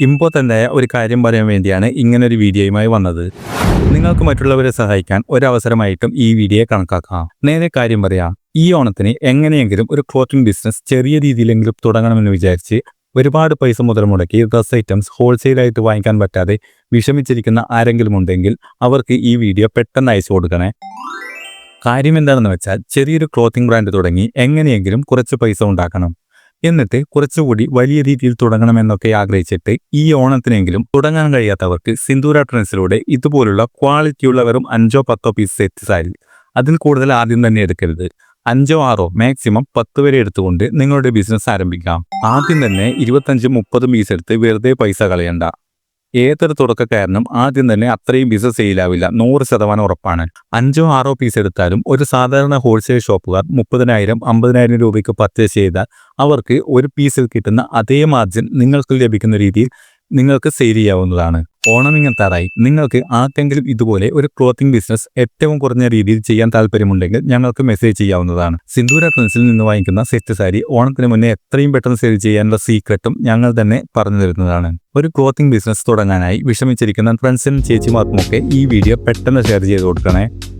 Important ആയ ഒരു കാര്യം പറയാൻ വേണ്ടിയാണ് ഇങ്ങനൊരു വീഡിയോയുമായി വന്നത്. നിങ്ങൾക്ക് മറ്റുള്ളവരെ സഹായിക്കാൻ ഒരവസരമായിട്ടും ഈ വീഡിയോ കണക്കാക്കാം. നേരെ കാര്യം പറയാം. ഈ ഓണത്തിന് എങ്ങനെയെങ്കിലും ഒരു ക്ലോത്തിങ് ബിസിനസ് ചെറിയ രീതിയിലെങ്കിലും തുടങ്ങണമെന്ന് വിചാരിച്ച് ഒരുപാട് പൈസ മുതൽ മുടക്കി ഡ്രസ് ഐറ്റംസ് ഹോൾസെയിലായിട്ട് വാങ്ങിക്കാൻ പറ്റാതെ വിഷമിച്ചിരിക്കുന്ന ആരെങ്കിലും ഉണ്ടെങ്കിൽ അവർക്ക് ഈ വീഡിയോ പെട്ടെന്ന് അയച്ചു കൊടുക്കണേ. കാര്യം എന്താണെന്ന് വെച്ചാൽ ചെറിയൊരു ക്ലോത്തിങ് ബ്രാൻഡ് തുടങ്ങി എങ്ങനെയെങ്കിലും കുറച്ച് പൈസ ഉണ്ടാക്കണം. എന്നിട്ട് കുറച്ചുകൂടി വലിയ രീതിയിൽ തുടങ്ങണമെന്നൊക്കെ ആഗ്രഹിച്ചിട്ട് ഈ ഓണത്തിനെങ്കിലും തുടങ്ങാൻ കഴിയാത്തവർക്ക് സിന്ദൂര ട്രെൻസിലൂടെ ഇതുപോലുള്ള ക്വാളിറ്റിയുള്ള വെറും അഞ്ചോ പത്തോ പീസ് സെറ്റ് സാരി അതിൽ കൂടുതൽ ആദ്യം തന്നെ എടുക്കരുത്. അഞ്ചോ ആറോ മാക്സിമം പത്ത് വരെ എടുത്തുകൊണ്ട് നിങ്ങളുടെ ബിസിനസ് ആരംഭിക്കാം. ആദ്യം തന്നെ ഇരുപത്തഞ്ച് മുപ്പതും പീസ് എടുത്ത് വെറുതെ പൈസ കളയണ്ട. ഏതൊരു തുടക്കക്കാരനും ആദ്യം തന്നെ അത്രയും പീസ് സെയിലാവില്ല നൂറ് ശതമാനം ഉറപ്പാണ്. അഞ്ചോ ആറോ പീസ് എടുത്താലും ഒരു സാധാരണ ഹോൾസെയിൽ ഷോപ്പുകാർ മുപ്പതിനായിരം അമ്പതിനായിരം രൂപയ്ക്ക് പർച്ചേസ് ചെയ്താൽ അവർക്ക് ഒരു പീസിൽ കിട്ടുന്ന അതേ മാർജിൻ നിങ്ങൾക്ക് ലഭിക്കുന്ന രീതിയിൽ നിങ്ങൾക്ക് സെയിൽ ചെയ്യാവുന്നതാണ്. ഓണം തറായി നിങ്ങൾക്ക് ആർക്കെങ്കിലും ഇതുപോലെ ഒരു ക്ലോത്തിംഗ് ബിസിനസ് ഏറ്റവും കുറഞ്ഞ രീതിയിൽ ചെയ്യാൻ താല്പര്യമുണ്ടെങ്കിൽ ഞങ്ങൾക്ക് മെസ്സേജ് ചെയ്യാവുന്നതാണ്. സിന്ദൂര ട്രെൻസിൽ നിന്ന് വാങ്ങിക്കുന്ന സെറ്റ് സാരി ഓണത്തിന് മുന്നേ എത്രയും പെട്ടെന്ന് സെയിൽ ചെയ്യാനുള്ള സീക്രട്ടും ഞങ്ങൾ തന്നെ പറഞ്ഞു തരുന്നതാണ്. ഒരു ക്ലോത്തിംഗ് ബിസിനസ് തുടങ്ങാനായി വിഷമിച്ചിരിക്കുന്ന ഫ്രണ്ട്സിനും ചേച്ചിമാർക്കുമൊക്കെ ഈ വീഡിയോ പെട്ടെന്ന് ഷെയർ ചെയ്ത് കൊടുക്കണേ.